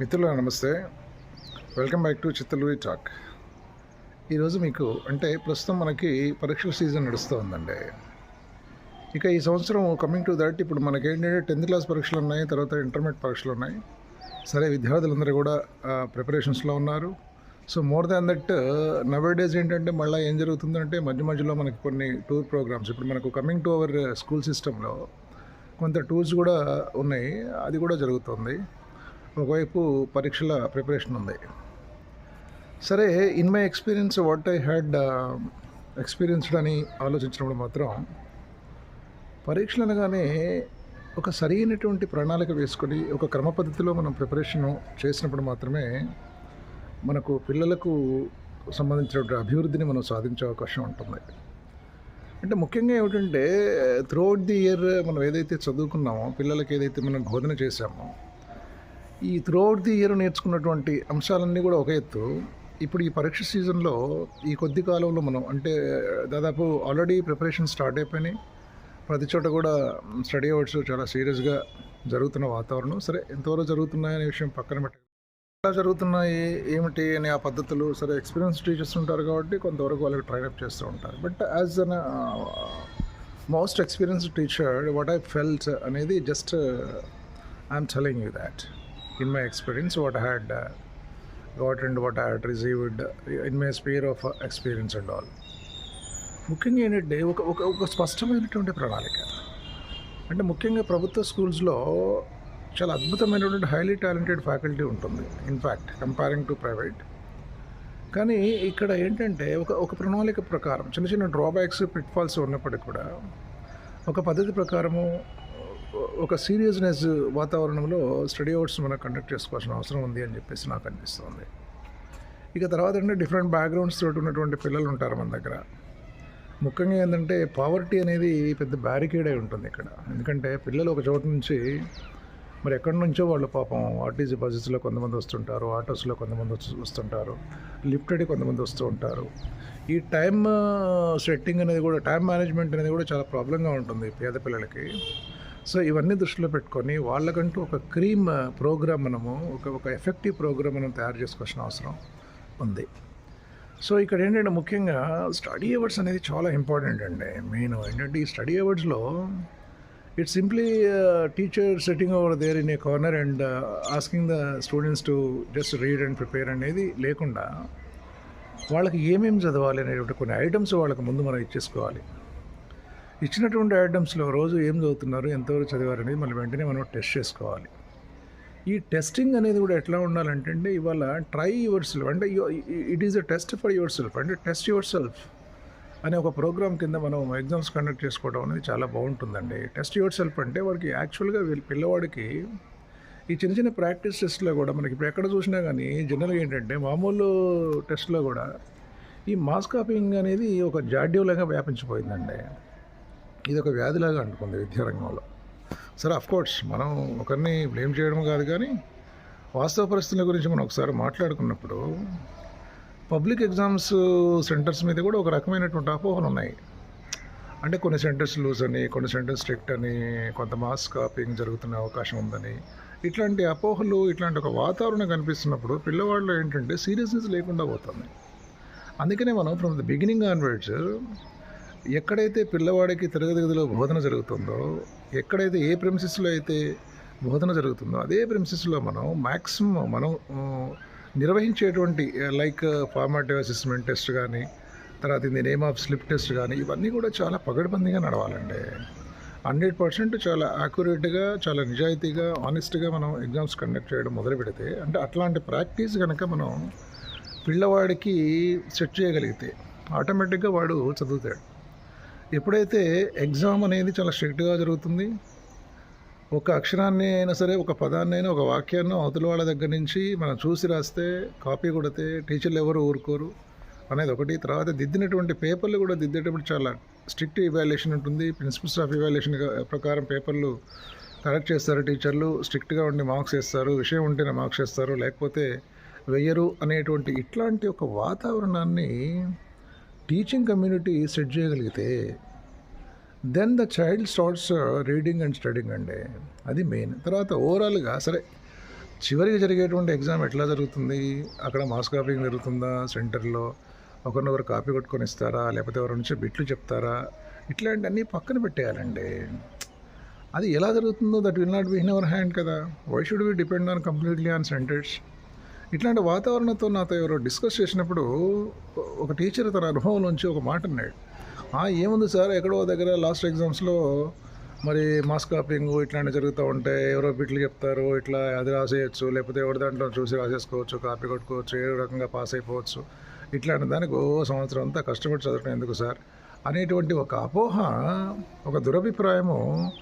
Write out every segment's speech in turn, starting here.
మిత్రుల నమస్తే. Welcome back to Chittaluri talk ఈరోజు మీకు అంటే ప్రస్తుతం మనకి పరీక్షల సీజన్ నడుస్తూ ఉందండి ఇక ఈ సంవత్సరం కమింగ్ టు దట్ ఇప్పుడు మనకి ఏంటంటే టెన్త్ క్లాస్ పరీక్షలు ఉన్నాయి తర్వాత ఇంటర్మీడియట్ పరీక్షలు ఉన్నాయి. సరే విద్యార్థులందరూ కూడా ప్రిపరేషన్స్లో ఉన్నారు. So more than that nowadays ఏంటంటే మళ్ళీ ఏం జరుగుతుందంటే మధ్య మధ్యలో మనకి కొన్ని టూర్ ప్రోగ్రామ్స్ ఇప్పుడు మనకు కమింగ్ టు అవర్ స్కూల్ సిస్టంలో కొంత టూర్స్ కూడా ఉన్నాయి. అది కూడా జరుగుతుంది. ఒకవైపు పరీక్షల ప్రిపరేషన్ ఉంది. సరే in my experience what I had experienced అని ఆలోచించినప్పుడు మాత్రం పరీక్షలు అనగానే ఒక సరైనటువంటి ప్రణాళిక వేసుకొని ఒక క్రమ పద్ధతిలో మనం ప్రిపరేషన్ చేసినప్పుడు మాత్రమే మనకు పిల్లలకు సంబంధించినటువంటి అభివృద్ధిని మనం సాధించే అవకాశం ఉంటుంది. అంటే ముఖ్యంగా ఏమిటంటే త్రూఅవుట్ ది ఇయర్ మనం ఏదైతే చదువుకున్నామో పిల్లలకి ఏదైతే మనం బోధన చేశామో ఈ త్రూఅవుట్ ది ఇయర్ నేర్చుకున్నటువంటి అంశాలన్నీ కూడా ఒక ఎత్తు. ఇప్పుడు ఈ పరీక్ష సీజన్లో ఈ కొద్ది కాలంలో మనం అంటే దాదాపు ఆల్రెడీ ప్రిపరేషన్ స్టార్ట్ అయిపోయినాయి. ప్రతి చోట కూడా స్టడీ అవర్స్ చాలా సీరియస్గా జరుగుతున్న వాతావరణం. సరే ఎంతవరకు జరుగుతున్నాయనే విషయం పక్కన పెట్టి ఎలా జరుగుతున్నాయి ఏమిటి అనే ఆ పద్ధతులు? సరే ఎక్స్పీరియన్స్ టీచర్స్ ఉంటారు కాబట్టి కొంతవరకు వాళ్ళకి ట్రైనప్ చేస్తూ ఉంటారు. But as an most experienced teacher what I felt అనేది just I'm telling you that in my experience what had got and what had received in my sphere of experience and all ముఖ్యంగా ఏంటంటే ఒక ఒక ఒక స్పష్టమైనటువంటి ప్రణాళిక. అంటే ముఖ్యంగా ప్రభుత్వ స్కూల్స్లో చాలా అద్భుతమైనటువంటి హైలీ టాలెంటెడ్ ఫ్యాకల్టీ ఉంటుంది. In fact comparing to private కానీ ఇక్కడ ఏంటంటే ఒక ఒక ప్రణాళిక ప్రకారం చిన్న చిన్న డ్రాబ్యాక్స్ పిట్ఫాల్స్ ఉన్నప్పటికీ కూడా ఒక పద్ధతి ప్రకారము ఒక సీరియస్నెస్ వాతావరణంలో స్టడీ అవర్స్ మనం కండక్ట్ చేసుకోవాల్సిన అవసరం ఉంది అని చెప్పేసి నాకు అనిపిస్తుంది. ఇక తర్వాత అంటే డిఫరెంట్ బ్యాక్గ్రౌండ్స్ తోటి ఉన్నటువంటి పిల్లలు ఉంటారు మన దగ్గర. ముఖ్యంగా ఏంటంటే పావర్టీ అనేది పెద్ద బ్యారికేడ్ అయి ఉంటుంది ఇక్కడ. ఎందుకంటే పిల్లలు ఒక చోట నుంచి మరి ఎక్కడి నుంచో వాళ్ళు పాపం ఆర్టీసీ బస్సెస్లో కొంతమంది వస్తుంటారు ఆటోస్లో కొంతమంది వచ్చి- వస్తుంటారు లిఫ్టెడ్ కొంతమంది వస్తూ ఉంటారు. ఈ టైం సెట్టింగ్ అనేది కూడా టైం మేనేజ్మెంట్ అనేది కూడా చాలా ప్రాబ్లంగా ఉంటుంది పేద పిల్లలకి. సో ఇవన్నీ దృష్టిలో పెట్టుకొని వాళ్ళకంటూ ఒక క్రీమ్ ప్రోగ్రామ్ మనము ఒక ఒక ఎఫెక్టివ్ ప్రోగ్రామ్ మనం తయారు చేసుకోవాల్సిన అవసరం ఉంది. సో ఇక్కడ ఏంటంటే ముఖ్యంగా స్టడీ అవర్డ్స్ అనేది చాలా ఇంపార్టెంట్ అండి. మెయిన్ ఏంటంటే ఈ study అవర్డ్స్లో it's simply teacher setting over there in a corner and asking the students to just read and prepare అనేది లేకుండా వాళ్ళకి ఏమేమి చదవాలి అనేటువంటి కొన్ని ఐటమ్స్ వాళ్ళకి ముందు మనం ఇచ్చేసుకోవాలి. ఇచ్చినటువంటి ఐటమ్స్లో రోజు ఏం చదువుతున్నారు ఎంతవరకు చదివారు అనేది మనం వెంటనే మనం టెస్ట్ చేసుకోవాలి. ఈ టెస్టింగ్ అనేది కూడా ఎట్లా ఉండాలంటే అండి ఇవాళ ట్రై యువర్ సెల్ఫ్ అంటే it is a test for yourself అంటే టెస్ట్ యువర్ సెల్ఫ్ అనే ఒక ప్రోగ్రామ్ కింద మనం ఎగ్జామ్స్ కండక్ట్ చేసుకోవడం అనేది చాలా బాగుంటుందండి. టెస్ట్ యువర్ సెల్ఫ్ అంటే వాడికి యాక్చువల్గా పిల్లవాడికి ఈ చిన్న చిన్న ప్రాక్టీస్ టెస్ట్లో కూడా మనకి ఇప్పుడు ఎక్కడ చూసినా కానీ జనరల్గా ఏంటంటే మామూలు టెస్ట్లో కూడా ఈ మాస్ కాపింగ్ అనేది ఒక జాడ్యంలాగా వ్యాపించిపోయిందండి. ఇది ఒక వ్యాధిలాగా అంటుకుంది విద్యారంగంలో. సరే అఫ్ కోర్స్ మనం ఒకరిని బ్లేమ్ చేయడం కాదు కానీ వాస్తవ పరిస్థితుల గురించి మనం ఒకసారి మాట్లాడుకున్నప్పుడు పబ్లిక్ ఎగ్జామ్స్ సెంటర్స్ మీద కూడా ఒక రకమైనటువంటి అపోహలు ఉన్నాయి. అంటే కొన్ని సెంటర్స్ లూజ్ అని కొన్ని సెంటర్స్ స్ట్రిక్ట్ అని కొంత మాస్ కాపింగ్ జరుగుతున్న అవకాశం ఉందని. ఇట్లాంటి అపోహలు ఇట్లాంటి ఒక వాతావరణం కనిపిస్తున్నప్పుడు పిల్లవాళ్ళు ఏంటంటే సీరియస్నెస్ లేకుండా పోతుంది. అందుకనే మనం ఫ్రమ్ ద బిగినింగ్ ఆన్వర్డ్స్ ఎక్కడైతే పిల్లవాడికి తరగతి గదిలో బోధన జరుగుతుందో ఎక్కడైతే ఏ ప్రెమిసిస్లో అయితే బోధన జరుగుతుందో అదే ప్రెమిసిస్లో మనం మ్యాక్సిమం మనం నిర్వహించేటువంటి లైక్ ఫార్మాటివ్ అసెస్మెంట్ టెస్ట్ కానీ తర్వాత ఇది నేమ్ ఆఫ్ స్లిప్ టెస్ట్ కానీ ఇవన్నీ కూడా చాలా పగడబందీగా నడవాలండి. హండ్రెడ్ పర్సెంట్ చాలా యాక్యురేట్గా చాలా నిజాయితీగా ఆనెస్ట్గా మనం ఎగ్జామ్స్ కండక్ట్ చేయడం మొదలు పెడితే అంటే అట్లాంటి ప్రాక్టీస్ కనుక మనం పిల్లవాడికి సెట్ చేయగలిగితే ఆటోమేటిక్గా వాడు చదువుతాడు. ఎప్పుడైతే ఎగ్జామ్ అనేది చాలా స్ట్రిక్ట్గా జరుగుతుంది ఒక అక్షరాన్ని అయినా సరే ఒక పదాన్ని అయినా ఒక వాక్యాన్ని అవతల వాళ్ళ దగ్గర నుంచి మనం చూసి రాస్తే కాపీ కొడితే టీచర్లు ఎవరు ఊరుకోరు అనేది ఒకటి. తర్వాత దిద్దినటువంటి పేపర్లు కూడా దిద్దేటప్పుడు చాలా స్ట్రిక్ట్ ఇవాల్యుయేషన్ ఉంటుంది. ప్రిన్సిపల్స్ ఆఫ్ ఇవాల్యుయేషన్ ప్రకారం పేపర్లు కరెక్ట్ చేస్తారు టీచర్లు స్ట్రిక్ట్గా ఉండి మార్క్స్ వేస్తారు విషయం ఉంటేనే మార్క్స్ వేస్తారు లేకపోతే వెయ్యరు అనేటువంటి ఇట్లాంటి ఒక వాతావరణాన్ని టీచింగ్ కమ్యూనిటీ సెట్ చేయగలిగితే then the child starts reading and studying అండి. అది మెయిన్ తర్వాత ఓవరాల్గా సరే చివరికి జరిగేటువంటి ఎగ్జామ్ ఎట్లా జరుగుతుంది? అక్కడ మాస్ కాపింగ్ జరుగుతుందా సెంటర్లో? ఒకరినొకరు కాపీ కొట్టుకొని ఇస్తారా? లేకపోతే ఎవరి నుంచి బిట్లు చెప్తారా? ఇట్లాంటివన్నీ పక్కన పెట్టేయాలండి. అది ఎలా జరుగుతుందో that will not be in our hand కదా. We should be depend on completely on centres ఇట్లాంటి వాతావరణంతో నాతో ఎవరో డిస్కస్ చేసినప్పుడు ఒక టీచర్ తన అనుభవం నుంచి ఒక మాట అన్నాడు. ఏముంది సార్? ఎక్కడో దగ్గర లాస్ట్ ఎగ్జామ్స్లో మరి మాస్ కాపింగ్ ఇట్లాంటివి జరుగుతూ ఉంటాయి ఎవరో బిట్లు చెప్తారు. ఇట్లా అది రాసేయచ్చు. లేకపోతే ఎవరి దాంట్లో చూసి రాసేసుకోవచ్చు. కాపీ కొట్టుకోవచ్చు. ఏ రకంగా పాస్ అయిపోవచ్చు. ఇట్లాంటి దానికి ఓ సంవత్సరం అంతా కష్టపడి చదవడం ఎందుకు సార్? అనేటువంటి ఒక అపోహ ఒక దురభిప్రాయము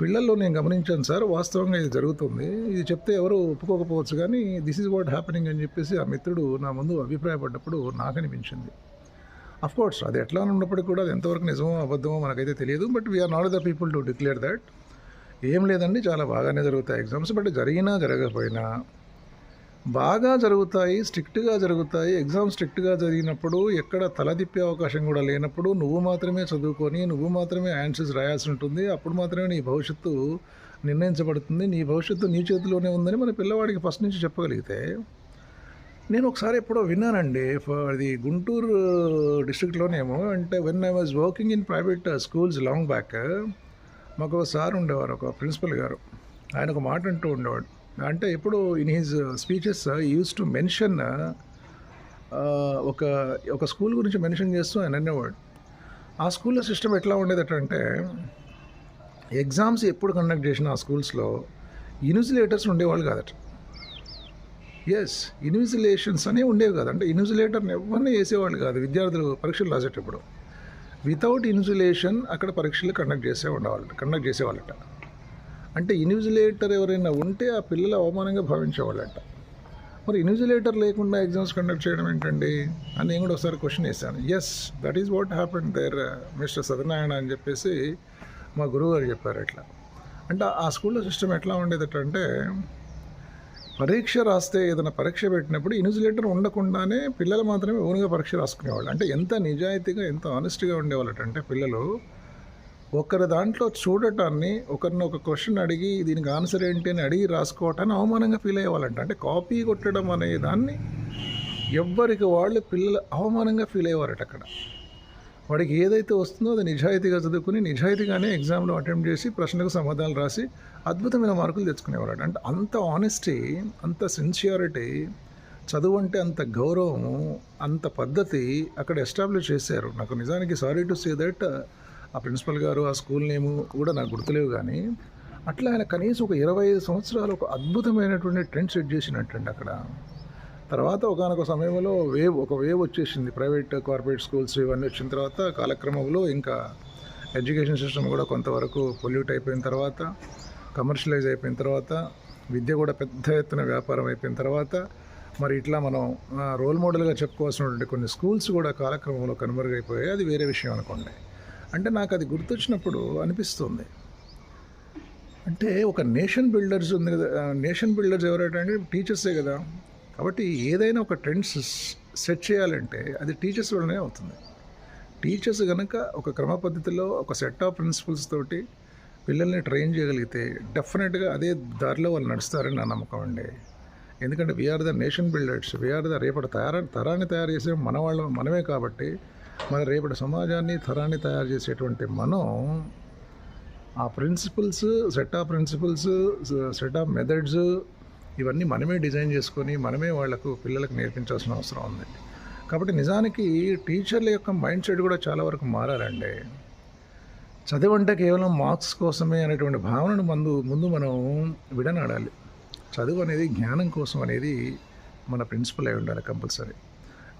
పిల్లల్లో నేను గమనించాను సార్ వాస్తవంగా ఇది జరుగుతుంది. ఇది చెప్తే ఎవరు ఒప్పుకోకపోవచ్చు కానీ దిస్ ఈజ్ వాట్ హ్యాపెనింగ్ అని చెప్పేసి ఆ మిత్రుడు నా ముందు అభిప్రాయపడ్డప్పుడు నాకు అనిపించింది కోర్స్ అది ఎట్లా ఉన్నప్పటికీ కూడా అది ఎంతవరకు నిజమో అబద్ధమో మనకైతే తెలియదు but we are not the people to declare that ఏం లేదండి చాలా బాగానే జరుగుతాయి ఎగ్జామ్స్ బట్ జరిగినా జరగకపోయినా బాగా జరుగుతాయి స్ట్రిక్ట్గా జరుగుతాయి. ఎగ్జామ్ స్ట్రిక్ట్గా జరిగినప్పుడు ఎక్కడ తలదిప్పే అవకాశం కూడా లేనప్పుడు నువ్వు మాత్రమే చదువుకొని నువ్వు మాత్రమే ఆన్సర్స్ రాయాల్సి ఉంటుంది. అప్పుడు మాత్రమే నీ భవిష్యత్తు నిర్ణయించబడుతుంది. నీ భవిష్యత్తు నీ చేతిలోనే ఉందని మన పిల్లవాడికి ఫస్ట్ నుంచి చెప్పగలిగితే నేను ఒకసారి ఎప్పుడో విన్నానండి. అది గుంటూరు డిస్ట్రిక్ట్లోనేమో అంటే when I was working in private schools long back మాకు ఒక సార్ ఉండేవారు ఒక ప్రిన్సిపల్ గారు. ఆయన ఒక మాట అంటూ ఉండేవాడు. అంటే ఎప్పుడు in his speeches use to mention ఒక ఒక స్కూల్ గురించి మెన్షన్ చేస్తూ ఆయన అనేవాడు. ఆ స్కూల్లో సిస్టమ్ ఎట్లా ఉండేదట అంటే ఎగ్జామ్స్ ఎప్పుడు కండక్ట్ చేసిన ఆ స్కూల్స్లో ఇన్విజిలేటర్స్ ఉండేవాళ్ళు కాదట. ఎస్ ఇన్విజిలేషన్స్ అనే ఉండేవి కాదు. అంటే ఇన్విజిలేటర్ని ఎవరిని వేసేవాళ్ళు కాదు. విద్యార్థులు పరీక్షలు రాసేటప్పుడు. వితౌట్ ఇన్విజిలేషన్ అక్కడ పరీక్షలు కండక్ట్ చేసే ఉండేవాళ్ళు కండక్ట్ చేసేవాళ్ళట. అంటే ఇన్విజిలేటర్ ఎవరైనా ఉంటే ఆ పిల్లలు అవమానంగా భావించేవాళ్ళట. మరి ఇన్విజిలేటర్ లేకుండా ఎగ్జామ్స్ కండక్ట్ చేయడం ఏంటండి? అని నేను కూడా ఒకసారి క్వశ్చన్ వేశాను yes that is what happen there mister Satyanarayana అని చెప్పేసి మా గురువు గారు చెప్పారు అట్లా. అంటే ఆ స్కూల్లో సిస్టమ్ ఎట్లా ఉండేదటంటే పరీక్ష రాస్తే ఏదైనా పరీక్ష పెట్టినప్పుడు ఇన్విజిలేటర్ ఉండకుండానే పిల్లలు మాత్రమే ఓన్గా పరీక్ష రాసుకునేవాళ్ళు. అంటే ఎంత నిజాయితీగా ఎంత ఆనెస్ట్గా ఉండేవాళ్ళట అంటే పిల్లలు ఒకరి దాంట్లో చూడటాన్ని ఒకరిని ఒక క్వశ్చన్ అడిగి దీనికి ఆన్సర్ ఏంటి అని అడిగి రాసుకోవటాన్ని అవమానంగా ఫీల్ అయ్యేవాళ్ళంట. అంటే కాపీ కొట్టడం అనే దాన్ని ఎవ్వరికి వాళ్ళు పిల్లలు అవమానంగా ఫీల్ అయ్యేవారట అక్కడ. వాడికి ఏదైతే వస్తుందో అది నిజాయితీగా చదువుకుని నిజాయితీగానే ఎగ్జామ్లో అటెంప్ట్ చేసి ప్రశ్నకు సమాధానాలు రాసి అద్భుతమైన మార్కులు తెచ్చుకునేవాడు అంటే అంత ఆనెస్టీ అంత సిన్సియారిటీ చదువు అంటే అంత గౌరవము అంత పద్ధతి అక్కడ ఎస్టాబ్లిష్ చేశారు. నాకు నిజానికి సారీ టు సే దట్ ఆ ప్రిన్సిపల్ గారు ఆ స్కూల్ నేము కూడా నాకు గుర్తులేవు కానీ అట్లా ఆయన కనీసం ఒక ఇరవై ఐదు సంవత్సరాలు ఒక అద్భుతమైనటువంటి ట్రెండ్ సెట్ చేసినట్టండి అక్కడ. తర్వాత ఒకనొక సమయంలో వేవ్ ఒక వేవ్ వచ్చేసింది. ప్రైవేట్ కార్పొరేట్ స్కూల్స్ ఇవన్నీ వచ్చిన తర్వాత కాలక్రమంలో ఇంకా ఎడ్యుకేషన్ సిస్టమ్ కూడా కొంతవరకు పొల్యూట్ అయిపోయిన తర్వాత కమర్షియలైజ్ అయిపోయిన తర్వాత విద్య కూడా పెద్ద ఎత్తున వ్యాపారం అయిపోయిన తర్వాత మరి ఇట్లా మనం రోల్ మోడల్గా చెప్పుకోవాల్సినటువంటి కొన్ని స్కూల్స్ కూడా కాలక్రమంలో కనుమరుగైపోయాయి. అది వేరే విషయం అనుకోండి. అంటే నాకు అది గుర్తొచ్చినప్పుడు అనిపిస్తుంది. అంటే ఒక నేషన్ బిల్డర్స్ ఉంది కదా నేషన్ బిల్డర్స్ ఎవరైతే అంటే టీచర్సే కదా. కాబట్టి ఏదైనా ఒక ట్రెండ్స్ సెట్ చేయాలంటే అది టీచర్స్ వల్లనే అవుతుంది. టీచర్స్ కనుక ఒక క్రమ పద్ధతిలో ఒక సెట్ ఆఫ్ ప్రిన్సిపల్స్ తోటి పిల్లల్ని ట్రైన్ చేయగలిగితే డెఫినెట్గా అదే దారిలో వాళ్ళు నడుస్తారని నా నమ్మకం అండి. ఎందుకంటే we are the nation builders we are the రేపటి తయారు తరాన్ని తయారు చేసే మన వాళ్ళ మనమే కాబట్టి మన రేపటి సమాజాన్ని తరాన్ని తయారు చేసేటువంటి మనం ఆ principles set of principles set of methods ఇవన్నీ మనమే డిజైన్ చేసుకొని మనమే వాళ్ళకు పిల్లలకు నేర్పించాల్సిన అవసరం ఉంది. కాబట్టి నిజానికి టీచర్ల యొక్క మైండ్ సెట్ కూడా చాలా వరకు మారాలండి. చదువు అంటే కేవలం మార్క్స్ కోసమే అనేటువంటి భావనను ముందు ముందు మనం విడనాడాలి. చదువు అనేది జ్ఞానం కోసం అనేది మన ప్రిన్సిపల్ అయి ఉండాలి కంపల్సరీ.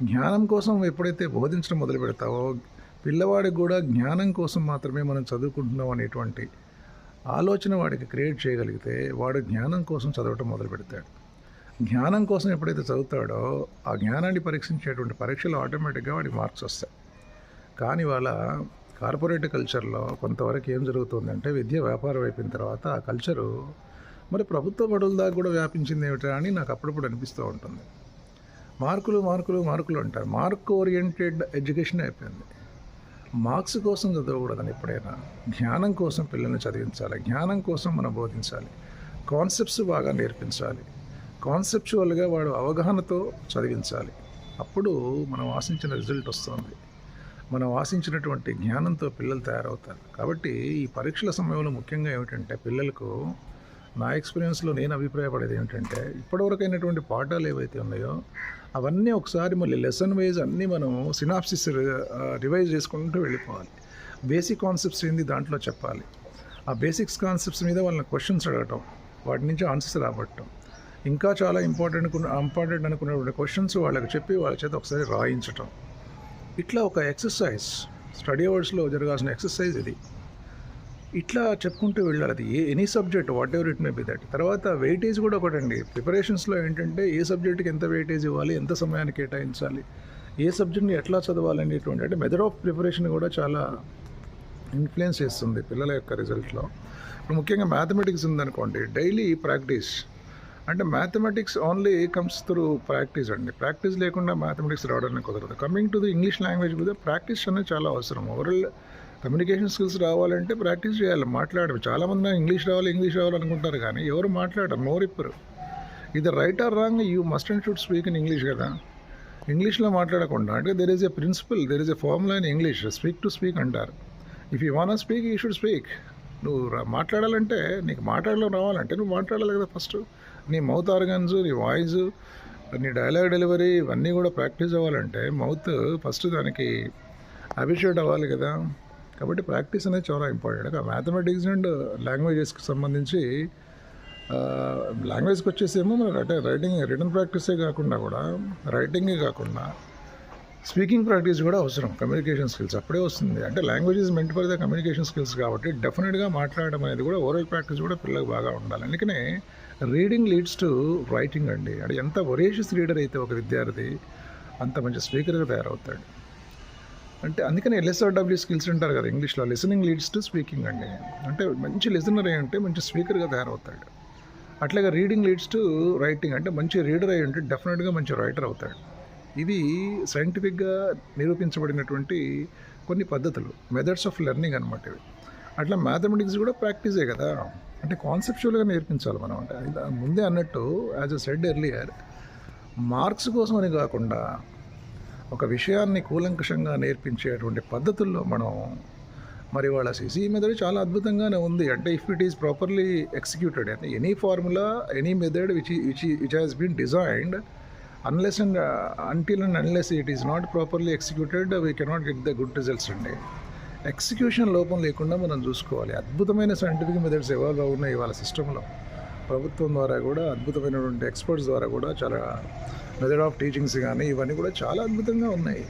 జ్ఞానం కోసం ఎప్పుడైతే బోధించడం మొదలు పెడతావో పిల్లవాడికి కూడా జ్ఞానం కోసం మాత్రమే మనం చదువుకుంటున్నాం అనేటువంటి ఆలోచన వాడికి క్రియేట్ చేయగలిగితే వాడు జ్ఞానం కోసం చదవటం మొదలు పెడతాడు. జ్ఞానం కోసం ఎప్పుడైతే చదువుతాడో ఆ జ్ఞానాన్ని పరీక్షించేటువంటి పరీక్షలు ఆటోమేటిక్గా వాడికి మార్క్స్ వస్తాయి. కానీ వాళ్ళ కార్పొరేట్ కల్చర్లో కొంతవరకు ఏం జరుగుతుందంటే విద్య వ్యాపారం అయిపోయిన తర్వాత ఆ కల్చరు మరి ప్రభుత్వ బడుల దాకా కూడా వ్యాపించింది ఏమిటా అని నాకు అప్పుడప్పుడు అనిపిస్తూ ఉంటుంది. మార్కులు మార్కులు మార్కులు అంటారు. మార్క్ ఓరియంటెడ్ ఎడ్యుకేషన్ అయిపోయింది. మార్క్స్ కోసం చదవకూడదని ఎప్పుడైనా జ్ఞానం కోసం పిల్లల్ని చదివించాలి. జ్ఞానం కోసం మనం బోధించాలి. కాన్సెప్ట్స్ బాగా నేర్పించాలి. కాన్సెప్చువల్గా వాడు అవగాహనతో చదివించాలి. అప్పుడు మనం ఆశించిన రిజల్ట్ వస్తుంది. మనం ఆశించినటువంటి జ్ఞానంతో పిల్లలు తయారవుతారు. కాబట్టి ఈ పరీక్షల సమయంలో ముఖ్యంగా ఏమిటంటే పిల్లలకు నా ఎక్స్పీరియన్స్లో నేను అభిప్రాయపడేది ఏంటంటే ఇప్పటివరకు అయినటువంటి పాఠాలు ఏవైతే ఉన్నాయో అవన్నీ ఒకసారి మళ్ళీ లెసన్ వైజ్ అన్నీ మనం సినాప్సిస్ రివైజ్ uh, చేసుకుంటూ వెళ్ళిపోవాలి. బేసిక్ కాన్సెప్ట్స్ ఏంది దాంట్లో చెప్పాలి. ఆ బేసిక్స్ కాన్సెప్ట్స్ మీద వాళ్ళని క్వశ్చన్స్ అడగటం వాటి నుంచి ఆన్సర్స్ రాబట్టడం ఇంకా చాలా ఇంపార్టెంట్ ఇంపార్టెంట్ అనుకున్నటువంటి క్వశ్చన్స్ వాళ్ళకి చెప్పి వాళ్ళ చేత ఒకసారి రాయించటం. ఇట్లా ఒక ఎక్సర్సైజ్ స్టడీ అవర్స్లో జరగాల్సిన ఎక్సర్సైజ్ ఇది. ఇట్లా చెప్పుకుంటూ వెళ్ళాలి అది. ఏ any subject whatever it may be that తర్వాత వెయిటేజ్ కూడా ఒకటండి. ప్రిపరేషన్స్లో ఏంటంటే ఏ సబ్జెక్ట్కి ఎంత వెయిటేజ్ ఇవ్వాలి ఎంత సమయాన్ని కేటాయించాలి ఏ సబ్జెక్ట్ని ఎట్లా చదవాలి అనేటువంటి అంటే మెథడ్ ఆఫ్ ప్రిపరేషన్ కూడా చాలా ఇన్ఫ్లుయెన్స్ చేస్తుంది పిల్లల యొక్క రిజల్ట్లో ఇప్పుడు ముఖ్యంగా మ్యాథమెటిక్స్ ఉందనుకోండి డైలీ ప్రాక్టీస్ అంటే mathematics only comes through practice అండి. ప్రాక్టీస్ లేకుండా మ్యాథమెటిక్స్ రావడానికి కుదరదు. Coming to the English language మీద ప్రాక్టీస్ అనేది చాలా అవసరం. ఓవరాల్ కమ్యూనికేషన్ స్కిల్స్ రావాలంటే ప్రాక్టీస్ చేయాలి మాట్లాడడం. చాలామంది ఇంగ్లీష్ రావాలి ఇంగ్లీష్ రావాలి అనుకుంటారు కానీ ఎవరు మాట్లాడరు నోరిప్పరు ఇది right or wrong you must and should speak in English కదా. ఇంగ్లీష్లో మాట్లాడకుండా అంటే there is a principle there is a formula in English speak to speak అంటారు. If you want speak you should speak నువ్వు రా- మాట్లాడాలంటే నీకు మాట్లాడడం రావాలంటే నువ్వు మాట్లాడాలి కదా ఫస్ట్ నీ మౌత్ ఆర్గన్స్ నీ వాయిస్ నీ డైలాగ్ డెలివరీ ఇవన్నీ కూడా ప్రాక్టీస్ అవ్వాలంటే మౌత్ ఫస్ట్ దానికి అభిషేట్ అవ్వాలి కదా. కాబట్టి ప్రాక్టీస్ అనేది చాలా ఇంపార్టెంట్. మ్యాథమెటిక్స్ అండ్ లాంగ్వేజెస్కి సంబంధించి లాంగ్వేజ్కి వచ్చేసేమో మనకు అంటే రైటింగ్ రిటర్న్ ప్రాక్టీసే కాకుండా కూడా రైటింగే కాకుండా స్పీకింగ్ ప్రాక్టీస్ కూడా అవసరం కమ్యూనికేషన్ స్కిల్స్ అప్పుడే వస్తుంది. అంటే languages meant for the communication skills కాబట్టి డెఫినెట్గా మాట్లాడడం అనేది కూడా ఓరల్ ప్రాక్టీస్ కూడా పిల్లలకు బాగా ఉండాలి. అందుకనే రీడింగ్ లీడ్స్ టు రైటింగ్ అండి. అంటే ఎంత ఒరేషియస్ రీడర్ అయితే ఒక విద్యార్థి అంత మంచి స్పీకర్గా తయారవుతాడు. అంటే అందుకని ఎల్ఎస్ఆర్డబ్ల్యూ స్కిల్స్ అంటారు కదా ఇంగ్లీష్లో లిసనింగ్ లీడ్స్ టు స్పీకింగ్ అండి. అంటే మంచి లిసనర్ అయి ఉంటే మంచి స్పీకర్గా తయారవుతాడు. అట్లాగే రీడింగ్ లీడ్స్ టు రైటింగ్ అంటే మంచి రీడర్ అయి ఉంటే డెఫినెట్గా మంచి రైటర్ అవుతాడు. ఇవి సైంటిఫిక్గా నిరూపించబడినటువంటి కొన్ని పద్ధతులు మెథడ్స్ ఆఫ్ లెర్నింగ్ అనమాట ఇవి. అట్లా మ్యాథమెటిక్స్ కూడా ప్రాక్టీసే కదా. అంటే కాన్సెప్చువల్గా నేర్పించాలి మనం అంటే. ముందే అన్నట్టు as I said earlier marks కోసం అని కాకుండా ఒక విషయాన్ని కూలంకషంగా నేర్పించేటువంటి పద్ధతుల్లో మనం మరి వాళ్ళ సిసి మెథడ్ చాలా అద్భుతంగానే ఉంది. అంటే if it is properly executed అంటే any formula any method which which which has been designed unless and until and unless it is not properly executed we cannot get the good results అండి. Execution లోపం లేకుండా మనం చూసుకోవాలి. అద్భుతమైన scientific methods evolve అవున్నాయి వాళ్ళ సిస్టంలో ప్రభుత్వం ద్వారా కూడా అద్భుతమైనటువంటి ఎక్స్పర్ట్స్ ద్వారా కూడా చాలా మెథడ్ ఆఫ్ టీచింగ్స్ కానీ ఇవన్నీ కూడా చాలా అద్భుతంగా ఉన్నాయి.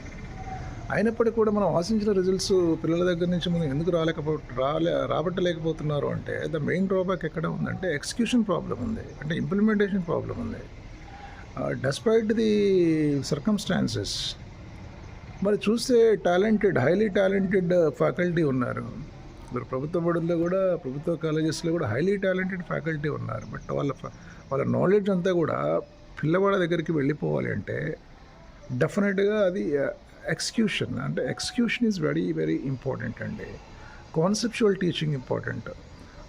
అయినప్పటికీ కూడా మనం ఆశించిన రిజల్ట్స్ పిల్లల దగ్గర నుంచి మనం ఎందుకు రాలేకపో రాలే రాబట్టలేకపోతున్నారు అంటే ద మెయిన్ డ్రాబ్యాక్ ఎక్కడ ఉందంటే ఎక్స్క్యూషన్ ప్రాబ్లం ఉంది. అంటే ఇంప్లిమెంటేషన్ ప్రాబ్లం ఉంది. డెస్పైట్ ది సర్కమ్స్టాన్సెస్ మరి చూస్తే టాలెంటెడ్ హైలీ టాలెంటెడ్ ఫ్యాకల్టీ ఉన్నారు. మరి ప్రభుత్వ బడుల్లో కూడా ప్రభుత్వ కాలేజెస్లో కూడా హైలీ టాలెంటెడ్ ఫ్యాకల్టీ ఉన్నారు. బట్ వాళ్ళ వాళ్ళ నాలెడ్జ్ అంతా కూడా పిల్లవాడి దగ్గరికి వెళ్ళిపోవాలి అంటే డెఫినెట్గా అది ఎక్స్క్యూషన్. అంటే execution is very very important అండి. Conceptual teaching important.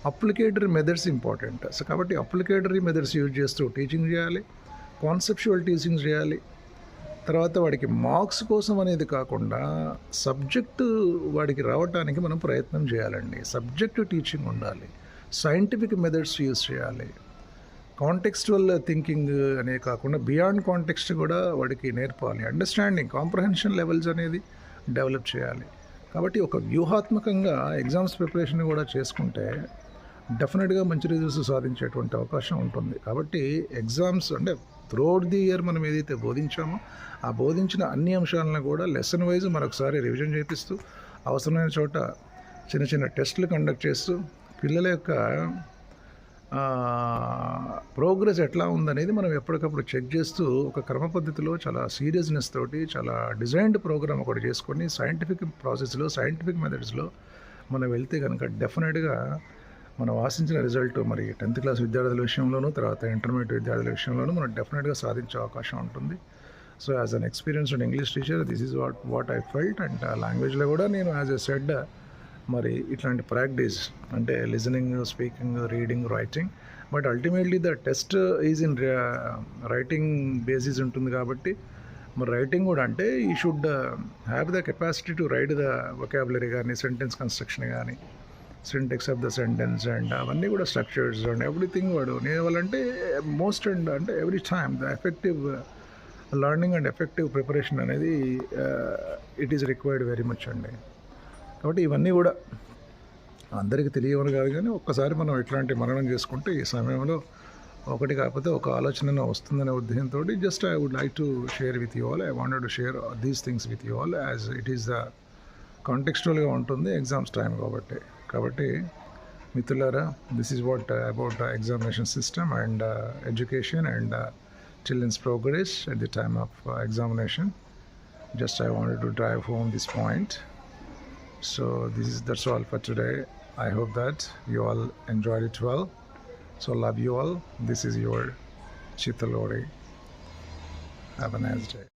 Applicatory methods important. So కాబట్టి అప్లికేటరీ మెథడ్స్ యూజ్ చేస్తూ టీచింగ్ చేయాలి. కాన్సెప్చువల్ టీచింగ్ చేయాలి. తర్వాత వాడికి మార్క్స్ కోసం అనేది కాకుండా సబ్జెక్టు వాడికి రావటానికి మనం ప్రయత్నం చేయాలండి. సబ్జెక్టు టీచింగ్ ఉండాలి. సైంటిఫిక్ మెథడ్స్ యూజ్ చేయాలి. కాంటెక్స్చువల్ థింకింగ్ అనే కాకుండా బియాండ్ కాంటెక్స్ట్ కూడా వాడికి నేర్పాలి. అండర్స్టాండింగ్ కాంప్రహెన్షన్ లెవెల్స్ అనేది డెవలప్ చేయాలి. కాబట్టి ఒక వ్యూహాత్మకంగా ఎగ్జామ్స్ ప్రిపరేషన్ కూడా చేసుకుంటే డెఫినెట్గా మంచి రిజల్ట్స్ సాధించేటువంటి అవకాశం ఉంటుంది. కాబట్టి ఎగ్జామ్స్ అంటే త్రూఅవుట్ ది ఇయర్ మనం ఏదైతే బోధించామో ఆ బోధించిన అన్ని అంశాలను కూడా లెసన్ వైజ్ మరొకసారి రివిజన్ చేపిస్తూ అవసరమైన చోట చిన్న చిన్న టెస్టులు కండక్ట్ చేస్తూ పిల్లల యొక్క ప్రోగ్రెస్ ఎట్లా ఉందనేది మనం ఎప్పటికప్పుడు చెక్ చేస్తూ ఒక క్రమ పద్ధతిలో చాలా సీరియస్నెస్ తోటి చాలా డిజైన్డ్ ప్రోగ్రామ్ ఒకటి చేసుకొని సైంటిఫిక్ ప్రాసెస్లో సైంటిఫిక్ మెథడ్స్లో మనం వెళ్తే కనుక డెఫినెట్గా మనం ఆశించిన రిజల్ట్ మరి టెన్త్ క్లాస్ విద్యార్థుల విషయంలోనూ తర్వాత ఇంటర్మీడియట్ విద్యార్థుల విషయంలోనూ మనం డెఫినెట్గా సాధించే అవకాశం ఉంటుంది. So as an experienced English teacher this is what what I felt and లాంగ్వేజ్లో కూడా నేను యాజ్ ఎ సెడ్ మరి ఇట్లాంటి ప్రాక్టీస్ అంటే listening speaking reading writing but ultimately the test is in writing basis ఉంటుంది కాబట్టి మరి రైటింగ్ కూడా అంటే he should have the capacity to write the vocabulary కానీ సెంటెన్స్ కన్స్ట్రక్షన్ కానీ syntax of the sentence and అవన్నీ కూడా స్ట్రక్చర్స్ అండ్ ఎవ్రీథింగ్ వాడు. నేర్వాలంటే మోస్ట్ అండ్ అంటే every time the effective learning and effective preparation అనేది it is required very much అండి. కాబట్టి ఇవన్నీ కూడా అందరికీ తెలియవని కాదు కానీ ఒక్కసారి మనం ఇట్లాంటి మరణం చేసుకుంటే ఈ సమయంలో ఒకటి కాకపోతే ఒక ఆలోచన వస్తుందనే ఉద్దేశంతో just I would like to share with you all I wanted to share these things with you all as it is the కాంటెక్స్చువల్గా ఉంటుంది ఎగ్జామ్స్ టైం కాబట్టి. కాబట్టి మిత్రులారా this is what about examination system and education and children's progress at the time of examination just I wanted to drive home this point so this is that's all for today i hope that you all enjoyed it well so love you all this is your chitalori have a nice day